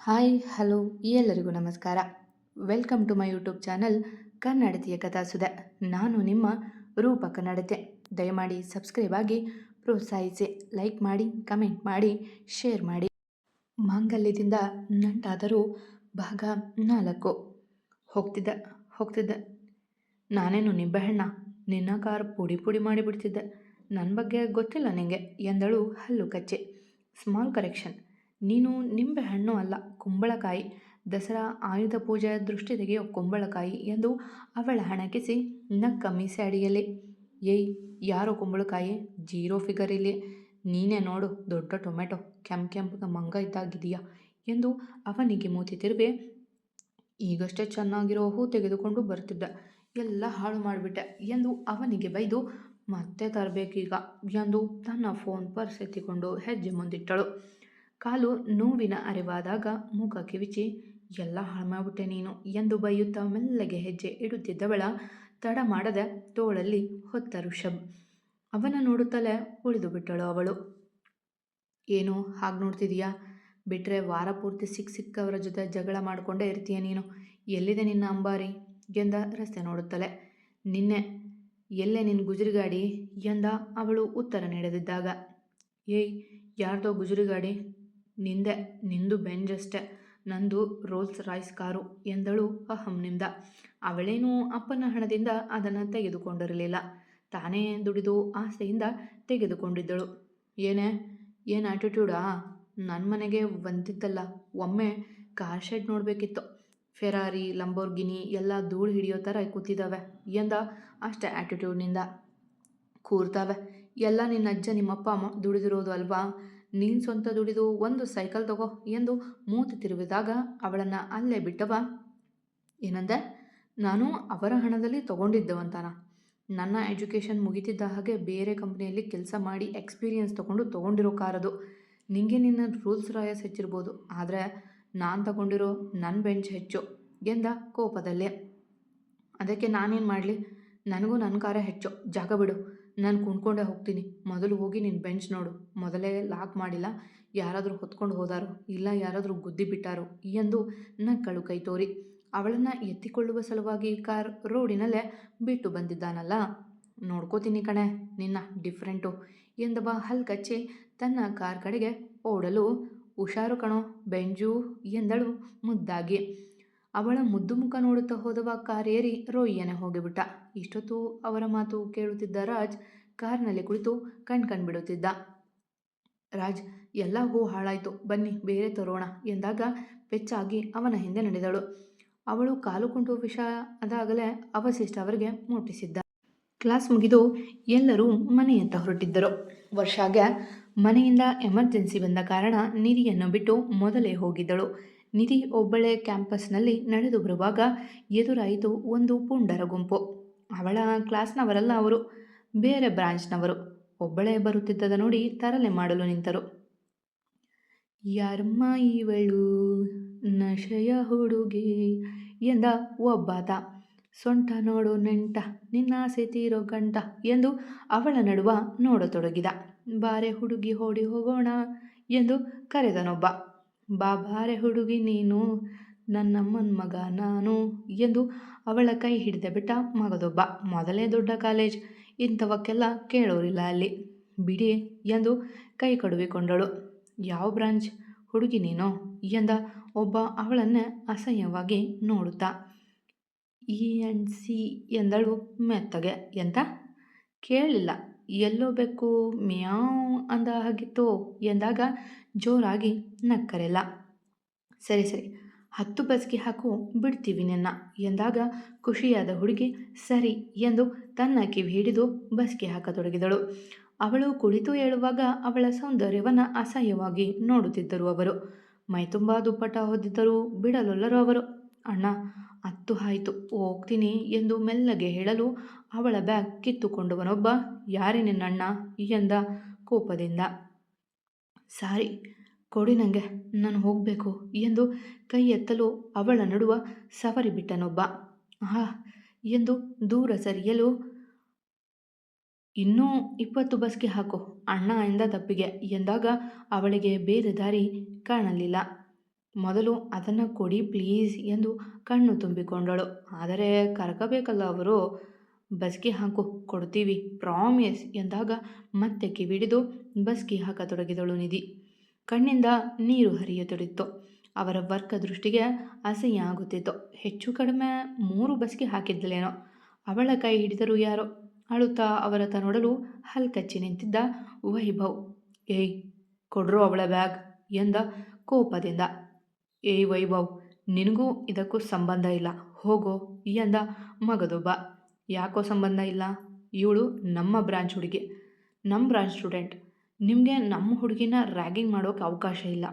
Hi, hello, ಎಲ್ಲರಿಗೂ ನಮಸ್ಕಾರ. Welcome to my YouTube channel ಕನ್ನಡತಿಯ ಕಥಾಸುದೆ ನಾನು ನಿಮ್ಮ ರೂಪ ಕನ್ನಡತೆ ದಯಮಾಡಿ ಸಬ್ಸ್ಕ್ರೈಬ್ ಆಗಿ ಪ್ರೋತ್ಸಾಹಿಸಿ. ಲೈಕ್ ಮಾಡಿ, ಕಮೆಂಟ್ ಮಾಡಿ, ಶೇರ್ ಮಾಡಿ. ಮಾಂಗಲ್ಯದಿಂದ ನಂಟಾದರೂ ಭಾಗ ನಾಲ್ಕು. ಹೋಗ್ತಿದ್ದೆ ಹೋಗ್ತಿದ್ದೆ. ನಾನೇನು ನಿಂಬೆಹಣ್ಣ ನಿನ್ನ ಕಾರ್ ಪುಡಿ ಪುಡಿ ಮಾಡಿಬಿಡ್ತಿದ್ದೆ. ನನ್ನ ಬಗ್ಗೆ ಗೊತ್ತಿಲ್ಲ ನಿಂಗೆ, ಎಂದಳು ಹಲ್ಲು ಕಚ್ಚೆ. Small correction. ನೀನು ನಿಂಬೆ ಹಣ್ಣು ಅಲ್ಲ ಕುಂಬಳಕಾಯಿ, ದಸರಾ ಆಯುಧ ಪೂಜೆಯ ದೃಷ್ಟಿ ತೆಗೆಯೋ ಕುಂಬಳಕಾಯಿ ಎಂದು ಅವಳ ಹಣಕಿಸಿ ನಕ್ಕ ಮೀಸೆ ಏಯ್, ಯಾರೋ ಕುಂಬಳಕಾಯಿ? ಜೀರೋ ಫಿಗರ್ ಇಲ್ಲಿ. ನೀನೇ ನೋಡು, ದೊಡ್ಡ ಟೊಮೆಟೊ, ಕೆಂಪು ಕೆಂಪು ಮಂಗ ಇದ್ದಾಗಿದೆಯಾ ಎಂದು ಅವನಿಗೆ ಮೂತಿ ತಿರುವೆ ಈಗಷ್ಟೇ ಚೆನ್ನಾಗಿರೋ ಹೂ ತೆಗೆದುಕೊಂಡು ಬರ್ತಿದ್ದೆ. ಎಲ್ಲ ಹಾಳು ಮಾಡಿಬಿಟ್ಟೆ ಎಂದು ಅವನಿಗೆ ಬೈದು, ಮತ್ತೆ ತರಬೇಕೀಗ ಎಂದು ತನ್ನ ಫೋನ್ ಪರ್ಸ್ ಎತ್ತಿಕೊಂಡು ಹೆಜ್ಜೆ ಮುಂದಿಟ್ಟಳು. ಕಾಲು ನೋವಿನ ಅರಿವಾದಾಗ ಮೂಗ ಕಿವಿಚಿ, ಎಲ್ಲ ಹಾಳು ನೀನು ಎಂದು ಬೈಯುತ್ತಾ ಮೆಲ್ಲಗೆ ಹೆಜ್ಜೆ ಇಡುತ್ತಿದ್ದವಳ ತಡ ಮಾಡದ ತೋಳಲ್ಲಿ ಹೊತ್ತ ಋಷಭ್. ಅವನ ನೋಡುತ್ತಲೇ ಉಳಿದು ಬಿಟ್ಟಳು ಅವಳು. ಏನು, ಹಾಗೆ ನೋಡ್ತಿದೀಯಾ? ಬಿಟ್ಟರೆ ವಾರ ಪೂರ್ತಿ ಸಿಕ್ಕ ಸಿಕ್ಕವರ ಜೊತೆ ಜಗಳ ಮಾಡಿಕೊಂಡೇ ಇರ್ತೀಯ ನೀನು. ಎಲ್ಲಿದೆ ನಿನ್ನ ಅಂಬಾರಿ? ಎಂದ ರಸ್ತೆ ನೋಡುತ್ತಲೇ. ನಿನ್ನೆ, ಎಲ್ಲೇ ನಿನ್ನ ಗುಜರಿ ಗಾಡಿ ಎಂದ ಅವಳು ಉತ್ತರ ನೀಡದಿದ್ದಾಗ. ಏಯ್, ಯಾರ್ದೋ ಗುಜರಿ ಗಾಡಿ ನಿಂದೆ, ನಿಂದು ಬೆಂಜ್ ಅಷ್ಟೆ ನಂದು ರೋಲ್ಸ್ ರಾಯ್ಸ್ ಕಾರು ಎಂದಳು ಅಹಂನಿಂದ ಅವಳೇನೂ ಅಪ್ಪನ ಹಣದಿಂದ ಅದನ್ನು ತೆಗೆದುಕೊಂಡಿರಲಿಲ್ಲ. ತಾನೇ ದುಡಿದು ಆಸೆಯಿಂದ ತೆಗೆದುಕೊಂಡಿದ್ದಳು. ಏನೇ, ಏನು ಆ್ಯಟಿಟ್ಯೂಡಾ ನನ್ನ ಮನೆಗೆ ಬಂದಿದ್ದಲ್ಲ. ಒಮ್ಮೆ ಕಾರ್ ಶೆಡ್ ನೋಡಬೇಕಿತ್ತು. ಫೆರಾರಿ, ಲಂಬೋರ್ಗಿನಿ ಎಲ್ಲ ಧೂಳು ಹಿಡಿಯೋ ಥರ ಕೂತಿದ್ದಾವೆ ಎಂದ ಅಷ್ಟೇ ಆ್ಯಟಿಟ್ಯೂಡ್ನಿಂದ ಕೂರ್ತಾವೆ. ಎಲ್ಲ ನಿನ್ನ ಅಜ್ಜ ನಿಮ್ಮಪ್ಪ ಅಮ್ಮ ದುಡಿದಿರೋದು ಅಲ್ವಾ? ನೀನು ಸ್ವಂತ ದುಡಿದು ಒಂದು ಸೈಕಲ್ ತಗೋ ಎಂದು ಮೂತಿ ತಿರುವಿದಾಗ ಅವಳನ್ನು ಅಲ್ಲೇ ಬಿಟ್ಟವ. ಏನಂದೆ? ನಾನು ಅವರ ಹಣದಲ್ಲಿ ತಗೊಂಡಿದ್ದವಂತಾನ. ನನ್ನ ಎಜುಕೇಷನ್ ಮುಗಿತಿದ್ದ ಹಾಗೆ ಬೇರೆ ಕಂಪ್ನಿಯಲ್ಲಿ ಕೆಲಸ ಮಾಡಿ ಎಕ್ಸ್ಪೀರಿಯನ್ಸ್ ತೊಗೊಂಡು ತೊಗೊಂಡಿರೋ ಕಾರದು. ನಿಂಗೆ ನಿನ್ನ ರೂಲ್ಸ್ ರಾಯಸ್ ಹೆಚ್ಚಿರ್ಬೋದು. ಆದರೆ ನಾನು ತಗೊಂಡಿರೋ ನನ್ನ ಬೆಂಚ್ ಹೆಚ್ಚು ಎಂದ ಕೋಪದಲ್ಲೇ. ಅದಕ್ಕೆ ನಾನೇನು ಮಾಡಲಿ? ನನಗೂ ನನ್ನ ಕಾರೇ ಹೆಚ್ಚು. ಜಾಗ ಬಿಡು. ನಾನು ಕುಣ್ಕೊಂಡೇ ಹೋಗ್ತೀನಿ. ಮೊದಲು ಹೋಗಿ ನಿನ್ನ ಬೆಂಚ್ ನೋಡು. ಮೊದಲೇ ಲಾಕ್ ಮಾಡಿಲ್ಲ. ಯಾರಾದರೂ ಹೊತ್ಕೊಂಡು ಹೋದಾರೋ, ಇಲ್ಲ ಯಾರಾದರೂ ಗುದ್ದಿ ಬಿಟ್ಟಾರೋ ಎಂದು ನಕ್ಕಳು ಕೈ ತೋರಿ. ಅವಳನ್ನು ಎತ್ತಿಕೊಳ್ಳುವ ಸಲುವಾಗಿ ಕಾರ್ ರೋಡಿನಲ್ಲೇ ಬಿಟ್ಟು ಬಂದಿದ್ದಾನಲ್ಲ. ನೋಡ್ಕೋತೀನಿ ಕಣೆ, ನಿನ್ನ ಡಿಫ್ರೆಂಟು ಎಂದವ ಹಲ್ ಕಚ್ಚಿ ತನ್ನ ಕಾರ್ ಕಡೆಗೆ ಓಡಲು, ಹುಷಾರು ಕಣೋ, ಬೆಂಜು, ಎಂದಳು ಮುದ್ದಾಗಿ. ಅವಳ ಮುದ್ದು ಮುಖ ನೋಡುತ್ತಾ ಹೋದವ ಕಾರೇರಿ ರೋಯ್ಯನೆ ಹೋಗಿಬಿಟ್ಟ. ಇಷ್ಟೊತ್ತು ಅವರ ಮಾತು ಕೇಳುತ್ತಿದ್ದ ರಾಜ್ ಕಾರ್ನಲ್ಲಿ ಕುಳಿತು ಕಣ್ ಬಿಡುತ್ತಿದ್ದ. ರಾಜ್, ಎಲ್ಲ ಹೂ ಹಾಳಾಯಿತು. ಬನ್ನಿ, ಬೇರೆ ತರೋಣ ಎಂದಾಗ ಪೆಚ್ಚಾಗಿ ಅವನ ಹಿಂದೆ ನಡೆದಳು. ಅವಳು ಕಾಲು ಕುಂಟು ವಿಷ ಅದಾಗಲೇ ಅವಶಿಷ್ಟ ಅವರಿಗೆ ಮುಟ್ಟಿಸಿದ್ದ. ಕ್ಲಾಸ್ ಮುಗಿದು ಎಲ್ಲರೂ ಮನೆಯಂತ ಹೊರಟಿದ್ದರು. ವರ್ಷಾಗೆ ಮನೆಯಿಂದ ಎಮರ್ಜೆನ್ಸಿ ಬಂದ ಕಾರಣ ನಿಧಿಯನ್ನು ಬಿಟ್ಟು ಮೊದಲೇ ಹೋಗಿದ್ದಳು. ನಿಧಿ ಒಬ್ಬಳೇ ಕ್ಯಾಂಪಸ್ನಲ್ಲಿ ನಡೆದು ಬರುವಾಗ ಎದುರಾಯಿತು ಒಂದು ಪುಂಡರ ಗುಂಪು. ಅವಳ ಕ್ಲಾಸ್ನವರಲ್ಲ ಅವರು, ಬೇರೆ ಬ್ರಾಂಚ್ನವರು. ಒಬ್ಬಳೇ ಬರುತ್ತಿದ್ದದ ನೋಡಿ ತರಲೆ ಮಾಡಲು ನಿಂತರು. ಯಾರಮ್ಮ ಇವಳು? ನಶಯ ಹುಡುಗಿ ಎಂದ ಒಬ್ಬಾತ. ಸೊಂಟ ನೋಡು ನೆಂಟ, ನಿನ್ನ ಆಸೆ ತೀರೋ ಗಂಟ ಎಂದು ಅವಳ ನಡುವ ನೋಡತೊಡಗಿದ. ಬಾರೆ ಹುಡುಗಿ, ಓಡಿ ಹೋಗೋಣ ಎಂದು ಕರೆದನೊಬ್ಬ. ಬಾ ಬಾರೆ ಹುಡುಗಿ ನೀನು, ನನ್ನಮ್ಮನ ಮಗ ನಾನು ಎಂದು ಅವಳ ಕೈ ಹಿಡಿದ ಬಿಟ್ಟ ಮಗದೊಬ್ಬ. ಮೊದಲೇ ದೊಡ್ಡ ಕಾಲೇಜ್, ಇಂಥವಕ್ಕೆಲ್ಲ ಕೇಳೋರಿಲ್ಲ ಅಲ್ಲಿ. ಬಿಡಿ ಎಂದು ಕೈ ಕಡುವಿಕೊಂಡಳು. ಯಾವ ಬ್ರಾಂಚ್ ಹುಡುಗಿ ನೀನು ಎಂದ ಒಬ್ಬ ಅವಳನ್ನೇ ಅಸಹ್ಯವಾಗಿ ನೋಡುತ್ತಾ. ಇ ಎನ್ ಸಿ ಎಂದಳು ಮೆತ್ತಗೆ. ಎಂತ? ಕೇಳಿಲ್ಲ. ಎಲ್ಲೋ ಬೇಕು ಮ್ಯಾವ್ ಅಂದ ಹಾಗಿತ್ತು ಎಂದಾಗ ಜೋರಾಗಿ ನಕ್ಕರೆಲ್ಲ. ಸರಿ ಸರಿ, ಹತ್ತು ಬಸ್ಗೆ ಹಾಕು, ಬಿಡ್ತೀವಿ ನಿನ್ನ, ಎಂದಾಗ ಖುಷಿಯಾದ ಹುಡುಗಿ, ಸರಿ ಎಂದು ತನ್ನ ಕಿವಿ ಹಿಡಿದು ಬಸ್ಗೆ ಹಾಕತೊಡಗಿದಳು. ಅವಳು ಕುಳಿತು ಹೇಳುವಾಗ ಅವಳ ಸೌಂದರ್ಯವನ್ನು ಅಸಹ್ಯವಾಗಿ ನೋಡುತ್ತಿದ್ದರು ಅವರು. ಮೈತುಂಬ ದುಪ್ಪಟ ಹೊದ್ದಿದ್ದರು ಬಿಡಲೊಲ್ಲರು ಅವರು. ಅಣ್ಣ, ಹತ್ತು ಆಯಿತು, ಹೋಗ್ತೀನಿ ಎಂದು ಮೆಲ್ಲಗೆ ಹೇಳಲು ಅವಳ ಬ್ಯಾಗ್ ಕಿತ್ತುಕೊಂಡವನೊಬ್ಬ, ಯಾರೇ ನಿನ್ನಣ್ಣ? ಎಂದ ಕೋಪದಿಂದ. ಸಾರಿ, ಕೊಡಿ ನನಗೆ ನಾನು ಹೋಗಬೇಕು ಎಂದು ಕೈ ಎತ್ತಲು ಅವಳ ನಡುವ ಸವರಿ ಬಿಟ್ಟನೊಬ್ಬ. ಆಹಾ, ಎಂದು ದೂರ ಸರಿಯಲು, ಇನ್ನೂ ಇಪ್ಪತ್ತು ಬಸ್ಗೆ ಹಾಕು, ಅಣ್ಣ ಎಂದ ತಪ್ಪಿಗೆ ಎಂದಾಗ ಅವಳಿಗೆ ಬೇರೆ ದಾರಿ ಕಾಣಲಿಲ್ಲ. ಮೊದಲು ಅದನ್ನು ಕೊಡಿ ಪ್ಲೀಸ್ ಎಂದು ಕಣ್ಣು ತುಂಬಿಕೊಂಡಳು. ಆದರೆ ಕರಕಬೇಕಲ್ಲ ಅವರು? ಬಸ್ಗೆ ಹಾಕು, ಕೊಡ್ತೀವಿ, ಪ್ರಾಮಿಸ್ ಎಂದಾಗ ಮತ್ತೆ ಕಿವಿಡಿದು ಬಸ್ಗೆ ಹಾಕತೊಡಗಿದಳು ನಿಧಿ. ಕಣ್ಣಿಂದ ನೀರು ಹರಿಯತೊಡಿತ್ತು ಅವರ ವರ್ಕ ದೃಷ್ಟಿಗೆ ಅಸಹ್ಯ ಆಗುತ್ತಿತ್ತು ಹೆಚ್ಚು ಕಡಿಮೆ ಮೂರು ಬಸ್ಗೆ ಹಾಕಿದ್ದಲೇನೋ ಅವಳ ಕೈ ಹಿಡಿದರು ಯಾರೋ? ಅಳುತ್ತಾ ಅವರ ನೋಡಲು ಹಲ್ಕಚ್ಚಿ ನಿಂತಿದ್ದ ವೈಭವ್. ಏಯ್, ಕೊಡ್ರು ಅವಳ ಬ್ಯಾಗ್ ಎಂದ ಕೋಪದಿಂದ. ಏಯ್ ವೈಭವ್, ನಿನಗೂ ಇದಕ್ಕೂ ಸಂಬಂಧ ಇಲ್ಲ. ಹೋಗೋ ಎಂದ ಮಗದೊಬ್ಬ. ಯಾಕೋ ಸಂಬಂಧ ಇಲ್ಲ? ಇವಳು ನಮ್ಮ ಬ್ರಾಂಚ್ ಹುಡುಗಿ. ನಮ್ಮ ಬ್ರಾಂಚ್ ಸ್ಟೂಡೆಂಟ್. ನಿಮಗೆ ನಮ್ಮ ಹುಡುಗಿನ ರ್ಯಾಗಿಂಗ್ ಮಾಡೋಕ್ಕೆ ಅವಕಾಶ ಇಲ್ಲ.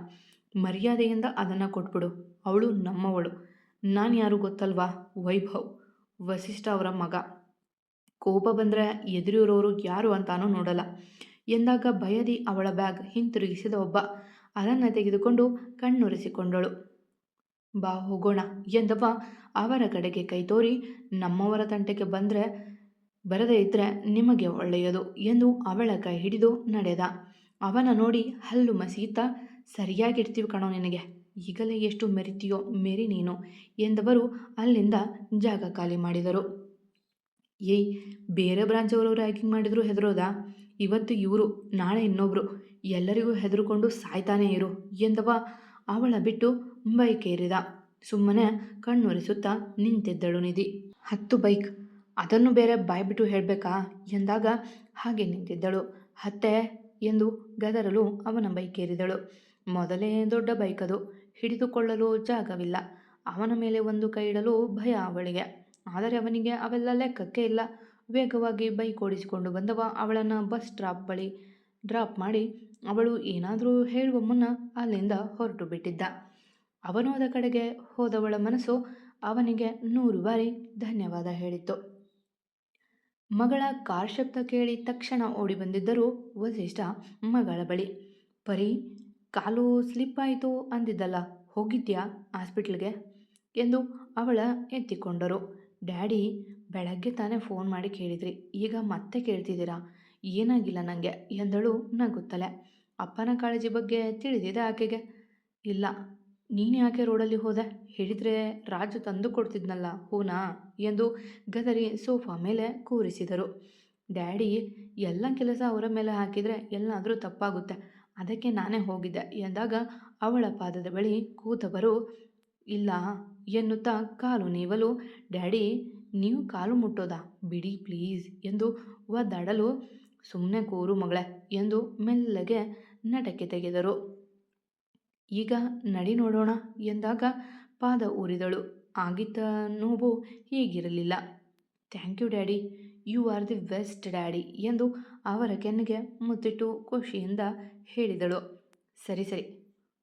ಮರ್ಯಾದೆಯಿಂದ ಅದನ್ನು ಕೊಟ್ಬಿಡು. ಅವಳು ನಮ್ಮವಳು. ನಾನು ಯಾರು ಗೊತ್ತಲ್ವಾ? ವೈಭವ್. ವಸಿಷ್ಠ ಅವರ ಮಗ. ಕೋಪ ಬಂದರೆ ಎದುರಿರೋರು ಯಾರು ಅಂತಾನೂ ನೋಡಲ್ಲ. ಎಂದಾಗ ಭಯದಿ ಅವಳ ಬ್ಯಾಗ್ ಹಿಂತಿರುಗಿಸಿದ ಒಬ್ಬ ಅದನ್ನು ತೆಗೆದುಕೊಂಡು ಕಣ್ಣೊರೆಸಿಕೊಂಡಳು. ಬಾ ಹೋಗೋಣ ಎಂದವ. ಅವರ ಕಡೆಗೆ ಕೈ ತೋರಿ, ನಮ್ಮವರ ತಂಟೆಗೆ ಬಂದರೆ ಬರದೇ ಇದ್ದರೆ ನಿಮಗೆ ಒಳ್ಳೆಯದು ಎಂದು ಅವಳ ಕೈ ಹಿಡಿದು ನಡೆದ. ಅವನ ನೋಡಿ ಹಲ್ಲು ಮಸೀತ ಸರಿಯಾಗಿರ್ತೀವಿ ಕಣೋ ನಿನಗೆ. ಈಗಲೇ ಎಷ್ಟು ಮೆರಿತೀಯೋ ಮೆರಿ ನೀನು ಎಂದವರು ಅಲ್ಲಿಂದ ಜಾಗ ಖಾಲಿ ಮಾಡಿದರು. ಏಯ್, ಬೇರೆ ಬ್ರಾಂಚ್ ಅವರು ರ್ಯಾಗಿಂಗ್ ಮಾಡಿದ್ರು ಹೆದರೋದಾ? ಇವತ್ತು ಇವರು, ನಾಳೆ ಇನ್ನೊಬ್ಬರು ಎಲ್ಲರಿಗೂ ಹೆದರುಕೊಂಡು ಸಾಯ್ತಾನೇ ಇರು ಎಂದವ. ಅವಳ ಬಿಟ್ಟು ಬೈಕೇರಿದ ಸುಮ್ಮನೆ ಕಣ್ಣೊರೆಸುತ್ತಾ ನಿಂತಿದ್ದಳು ನಿಧಿ. ಹತ್ತು ಬೈಕ್. ಅದನ್ನು ಬೇರೆ ಬಾಯ್ಬಿಟ್ಟು ಹೇಳಬೇಕಾ? ಎಂದಾಗ ಹಾಗೆ ನಿಂತಿದ್ದಳು. ಹತ್ತೆ ಎಂದು ಗದರಲು ಅವನ ಬೈಕೇರಿದಳು ಮೊದಲೇ ದೊಡ್ಡ ಬೈಕ್ ಅದು. ಹಿಡಿದುಕೊಳ್ಳಲು ಜಾಗವಿಲ್ಲ. ಅವನ ಮೇಲೆ ಒಂದು ಕೈ ಇಡಲು ಭಯ ಅವಳಿಗೆ. ಆದರೆ ಅವನಿಗೆ ಅವೆಲ್ಲ ಲೆಕ್ಕಕ್ಕೆ ಇಲ್ಲ. ವೇಗವಾಗಿ ಬೈಕ್ ಓಡಿಸಿಕೊಂಡು ಬಂದವ ಅವಳನ್ನು ಬಸ್ ಸ್ಟಾಪ್ ಬಳಿ ಡ್ರಾಪ್ ಮಾಡಿ ಅವಳು ಏನಾದರೂ ಹೇಳುವ ಮುನ್ನ ಅಲ್ಲಿಂದ ಹೊರಟು ಬಿಟ್ಟಿದ್ದ. ಅವನು ಅದ ಕಡೆಗೆ ಹೋದವಳ ಮನಸ್ಸು ಅವನಿಗೆ ನೂರು ಬಾರಿ ಧನ್ಯವಾದ ಹೇಳಿತ್ತು. ಮಗಳ ಕಾರ್ ಶಬ್ದ ಕೇಳಿ ತಕ್ಷಣ ಓಡಿ ಬಂದಿದ್ದರು ವಸಿಷ್ಠ ಮಗಳ ಬಳಿ, ಪರಿ, ಕಾಲು ಸ್ಲಿಪ್ ಆಯಿತು ಅಂದಿದ್ದಲ್ಲ, ಹೋಗಿದ್ಯಾ ಹಾಸ್ಪಿಟ್ಲ್ಗೆ? ಎಂದು ಅವಳ ಎತ್ತಿಕೊಂಡರು. ಡ್ಯಾಡಿ, ಬೆಳಗ್ಗೆ ತಾನೇ ಫೋನ್ ಮಾಡಿ ಕೇಳಿದ್ರಿ, ಈಗ ಮತ್ತೆ ಕೇಳ್ತಿದ್ದೀರಾ? ಏನಾಗಿಲ್ಲ ನನಗೆ ಎಂದಳು ನಗುತ್ತಲೆ. ಅಪ್ಪನ ಕಾಳಜಿ ಬಗ್ಗೆ ತಿಳಿದಿದೆ ಆಕೆಗೆ? ಇಲ್ಲ ನೀನು ಯಾಕೆ ರೋಡಲ್ಲಿ ಹೋದೆ? ಹೇಳಿದರೆ ರಾಜು ತಂದು ಕೊಡ್ತಿದ್ನಲ್ಲ ಹೂನಾ ಎಂದು ಗದರಿ ಸೋಫಾ ಮೇಲೆ ಕೂರಿಸಿದರು. ಡ್ಯಾಡಿ, ಎಲ್ಲ ಕೆಲಸ ಅವರ ಮೇಲೆ ಹಾಕಿದರೆ ಎಲ್ಲಾದರೂ ತಪ್ಪಾಗುತ್ತೆ. ಅದಕ್ಕೆ ನಾನೇ ಹೋಗಿದ್ದೆ ಎಂದಾಗ ಅವಳ ಪಾದದ ಬಳಿ ಕೂತವರು, ಇಲ್ಲ, ಎನ್ನುತ್ತಾ ಕಾಲು ನೀವಲು, ಡ್ಯಾಡಿ, ನೀವು ಕಾಲು ಮುಟ್ಟೋದಾ? ಬಿಡಿ ಪ್ಲೀಸ್, ಎಂದು ಒದ್ದಾಡಲು ಸುಮ್ಮನೆ ಕೂರು ಮಗಳೇ ಎಂದು ಮೆಲ್ಲಗೆ ನಟಕ್ಕೆ ತೆಗೆದರು. ಈಗ ನಡಿ ನೋಡೋಣ ಎಂದಾಗ ಪಾದ ಊರಿದಳು. ಆಗಿದ್ದ ನೋವು ಹೀಗಿರಲಿಲ್ಲ. Thank you daddy. You are the best daddy ಎಂದು ಅವರ ಕೆನ್ನೆಗೆ ಮುತ್ತಿಟ್ಟು ಖುಷಿಯಿಂದ ಹೇಳಿದಳು. ಸರಿ ಸರಿ.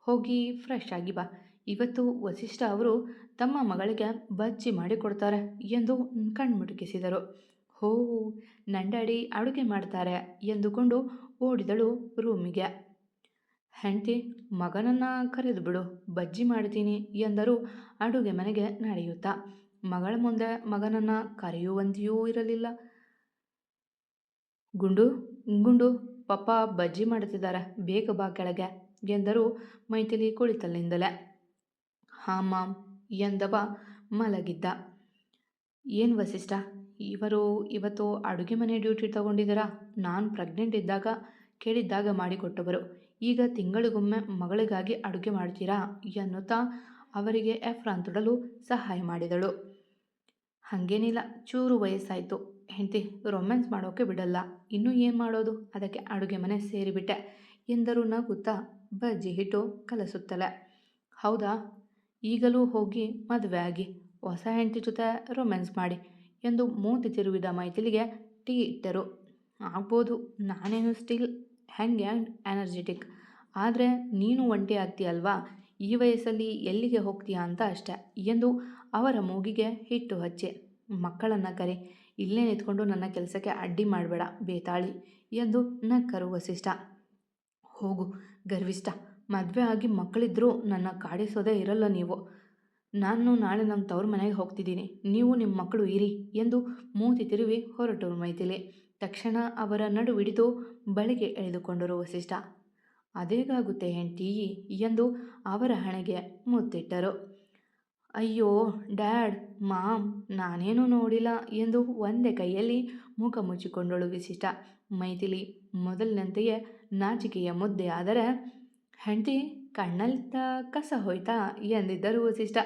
ಹೋಗಿ ಫ್ರೆಶ್ ಆಗಿ ಬಾ. ಇವತ್ತು ವಸಿಷ್ಠ ಅವರು ತಮ್ಮ ಮಗಳಿಗೆ ಬಜ್ಜಿ ಮಾಡಿಕೊಡ್ತಾರೆ ಎಂದು ಕಣ್ಮುಟುಕಿಸಿದರು. ಹೋ ನನ್ನ ಡ್ಯಾಡಿ ಅಡುಗೆ ಮಾಡ್ತಾರೆ ಎಂದುಕೊಂಡು ಓಡಿದಳು ರೂಮಿಗೆ. ಹೆಂಡತಿ, ಮಗನನ್ನು ಕರೆದು ಬಿಡು, ಬಜ್ಜಿ ಮಾಡ್ತೀನಿ ಎಂದರು ಅಡುಗೆ ಮನೆಗೆ ನಡೆಯುತ್ತಾ. ಮಗಳ ಮುಂದೆ ಮಗನನ್ನು ಕರೆಯುವಂತೆಯೂ ಇರಲಿಲ್ಲ. ಗುಂಡು ಗುಂಡು, ಪಪ್ಪ ಬಜ್ಜಿ ಮಾಡುತ್ತಿದ್ದಾರೆ ಬೇಗ ಬಾ ಕೆಳಗೆ ಎಂದರು ಮೈಥಿಲಿ ಕುಳಿತಲ್ಲಿಂದಲೇ. ಹಾ, ಮಾಮ್ ಎಂದವ ಮಲಗಿದ್ದ. ಏನು ವಸಿಷ್ಠ, ಇವರು ಇವತ್ತು ಅಡುಗೆ ಮನೆ ಡ್ಯೂಟಿ ತಗೊಂಡಿದ್ದೀರಾ? ನಾನು ಪ್ರೆಗ್ನೆಂಟ್ ಇದ್ದಾಗ ಕೇಳಿದ್ದಾಗ ಮಾಡಿಕೊಟ್ಟವರು. ಈಗ ತಿಂಗಳಿಗೊಮ್ಮೆ ಮಗಳಿಗಾಗಿ ಅಡುಗೆ ಮಾಡ್ತೀರಾ ಎನ್ನುತ್ತಾ ಅವರಿಗೆ ಎಫ್ರಾನ್ ತೊಡಲು ಸಹಾಯ ಮಾಡಿದಳು. ಹಾಗೇನಿಲ್ಲ, ಚೂರು ವಯಸ್ಸಾಯಿತು. ಹೆಂಡತಿ ರೊಮ್ಯಾನ್ಸ್ ಮಾಡೋಕೆ ಬಿಡಲ್ಲ. ಇನ್ನೂ ಏನು ಮಾಡೋದು? ಅದಕ್ಕೆ ಅಡುಗೆ ಮನೆ ಸೇರಿಬಿಟ್ಟೆ. ಎಂದರು ನಗುತ್ತಾ ಬಜ್ಜಿ ಹಿಟ್ಟು ಕಲಸುತ್ತಲೆ. ಹೌದಾ? ಈಗಲೂ ಹೋಗಿ ಮದುವೆ ಆಗಿ, ಹೊಸ ಹೆಂಡತಿ ಜೊತೆ ರೊಮ್ಯಾನ್ಸ್ ಮಾಡಿ ಎಂದು ಮೂತಿ ತಿರುವಿದ ಮೈಥಿಲಿಗೆ ಟೀ ಇಟ್ಟರು. ಆಗ್ಬೋದು, ನಾನೇನು ಸ್ಟಿಲ್ ಹ್ಯಾಂಗ್ ಆ್ಯಂಡ್ ಎನರ್ಜೆಟಿಕ್ ಆದರೆ ನೀನು ಒಂಟಿ ಆಗ್ತೀಯಲ್ವಾ ಈ ವಯಸ್ಸಲ್ಲಿ ಎಲ್ಲಿಗೆ ಹೋಗ್ತೀಯಾ ಅಂತ ಅಷ್ಟೆ, ಎಂದು ಅವರ ಮೂಗಿಗೆ ಹಿಟ್ಟು ಹಚ್ಚೆ. ಮಕ್ಕಳನ್ನು ಕರೆ, ಇಲ್ಲೇ ನಿಂತ್ಕೊಂಡು ನನ್ನ ಕೆಲಸಕ್ಕೆ ಅಡ್ಡಿ ಮಾಡಬೇಡ, ಬೇತಾಳಿ, ಎಂದು ನಕ್ಕರು ವಸಿಷ್ಠ. ಹೋಗು, ಗರ್ವಿಷ್ಠ, ಮದುವೆ ಆಗಿ ಮಕ್ಕಳಿದ್ರೂ ನನ್ನ ಕಾಡಿಸೋದೇ ಇರಲ್ಲ ನೀವು. ನಾನು ನಾಳೆ ನಮ್ಮ ತವ್ರ ಮನೆಗೆ ಹೋಗ್ತಿದ್ದೀನಿ. ನೀವು ನಿಮ್ಮ ಮಕ್ಕಳು ಇರಿ, ಎಂದು ಮೂತಿ ತಿರುವಿ ಹೊರಟು ಮೈಥಿಲಿ. ತಕ್ಷಣ ಅವರ ನಡುವಿಡಿದು ಬಳಿಗೆ ಎಳೆದುಕೊಂಡರು ವಸಿಷ್ಠ. ಅದೇಗಾಗುತ್ತೆ ಹೆಂಡತಿ? ಎಂದು ಅವರ ಹಣೆಗೆ ಮುತ್ತಿಟ್ಟರು. ಅಯ್ಯೋ, ಡ್ಯಾಡ್, ಮಾಮ್, ನಾನೇನು ನೋಡಿಲ್ಲ ಎಂದು ಒಂದೇ ಕೈಯಲ್ಲಿ ಮುಖ ಮುಚ್ಚಿಕೊಂಡಳು ವಿಶಿಷ್ಟ ಮೈಥಿಲಿ, ಮೊದಲಿನಂತೆಯೇ ನಾಚಿಕೆಯ ಮುದ್ದೆ ಆದರೆ ಹೆಂಡತಿ ಕಣ್ಣಲ್ಲಿದ್ದ ಕಸ ಹೋಯ್ತಾ? ಎಂದಿದ್ದರು ವಸಿಷ್ಠ.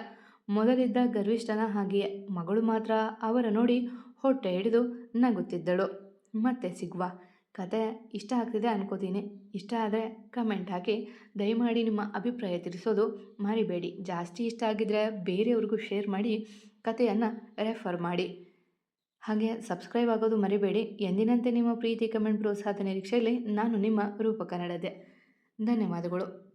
ಮೊದಲಿದ್ದ ಗರ್ವಿಷ್ಠನ ಹಾಗೆಯೇ ಮಗಳು ಮಾತ್ರ ಅವರ ನೋಡಿ ಹೊಟ್ಟೆ ಹಿಡಿದು ನಗುತ್ತಿದ್ದಳು. ಮತ್ತೆ ಸಿಗುವ ಕತೆ ಇಷ್ಟ ಆಗ್ತಿದೆ ಅನ್ಕೋತೀನಿ. ಇಷ್ಟ ಆದರೆ ಕಮೆಂಟ್ ಹಾಕಿ. ದಯಮಾಡಿ ನಿಮ್ಮ ಅಭಿಪ್ರಾಯ ತಿಳಿಸೋದು ಮರಿಬೇಡಿ. ಜಾಸ್ತಿ ಇಷ್ಟ ಆಗಿದ್ದರೆ ಬೇರೆಯವ್ರಿಗೂ ಶೇರ್ ಮಾಡಿ, ಕತೆಯನ್ನು ರೆಫರ್ ಮಾಡಿ. ಹಾಗೆ ಸಬ್ಸ್ಕ್ರೈಬ್ ಆಗೋದು ಮರಿಬೇಡಿ. ಎಂದಿನಂತೆ ನಿಮ್ಮ ಪ್ರೀತಿ ಕಮೆಂಟ್ ಪ್ರೋತ್ಸಾಹದ ನಿರೀಕ್ಷೆಯಲ್ಲಿ ನಾನು ನಿಮ್ಮ ರೂಪಕ ಕನ್ನಡದೆ ಧನ್ಯವಾದಗಳು.